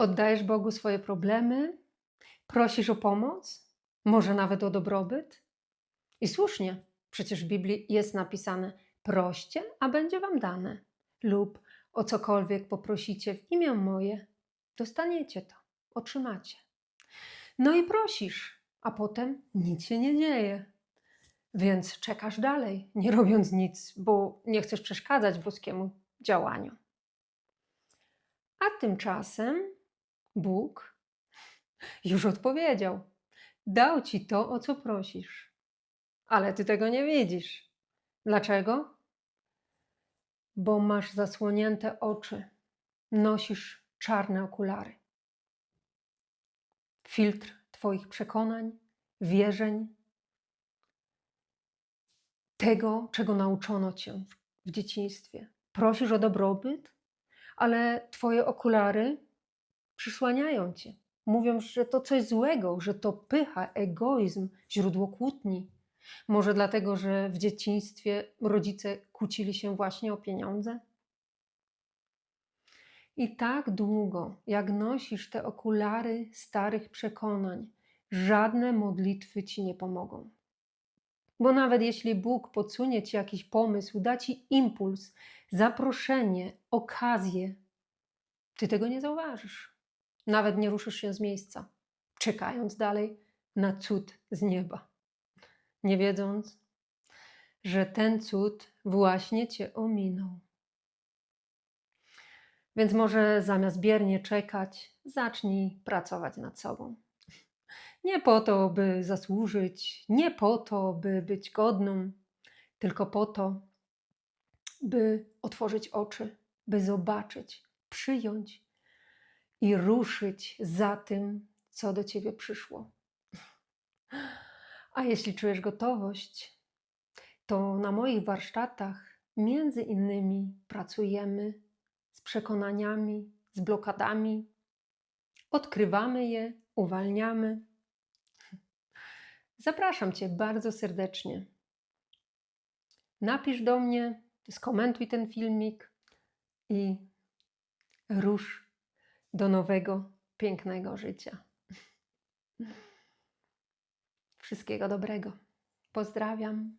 Oddajesz Bogu swoje problemy, prosisz o pomoc, może nawet o dobrobyt? I słusznie, przecież w Biblii jest napisane: proście, a będzie wam dane, lub o cokolwiek poprosicie w imię moje, dostaniecie to, otrzymacie. No i prosisz, a potem nic się nie dzieje. Więc czekasz dalej, nie robiąc nic, bo nie chcesz przeszkadzać boskiemu działaniu. A tymczasem Bóg już odpowiedział. Dał ci to, o co prosisz. Ale ty tego nie widzisz. Dlaczego? Bo masz zasłonięte oczy, nosisz czarne okulary. Filtr Twoich przekonań, wierzeń, tego, czego nauczono Cię w- dzieciństwie. Prosisz o dobrobyt, ale Twoje okulary przysłaniają Cię. Mówią, że to coś złego, że to pycha, egoizm, źródło kłótni. Może dlatego, że w dzieciństwie rodzice kłócili się właśnie o pieniądze? I tak długo, jak nosisz te okulary starych przekonań, żadne modlitwy ci nie pomogą. Bo nawet jeśli Bóg podsunie ci jakiś pomysł, da ci impuls, zaproszenie, okazję, ty tego nie zauważysz. Nawet nie ruszysz się z miejsca, czekając dalej na cud z nieba, nie wiedząc, że ten cud właśnie cię ominął. Więc może zamiast biernie czekać, zacznij pracować nad sobą. Nie po to, by zasłużyć, nie po to, by być godną, tylko po to, by otworzyć oczy, by zobaczyć, przyjąć i ruszyć za tym, co do ciebie przyszło. A jeśli czujesz gotowość, to na moich warsztatach między innymi pracujemy z przekonaniami, z blokadami, odkrywamy je, uwalniamy. Zapraszam Cię bardzo serdecznie. Napisz do mnie, skomentuj ten filmik i rusz do nowego, pięknego życia. Wszystkiego dobrego. Pozdrawiam.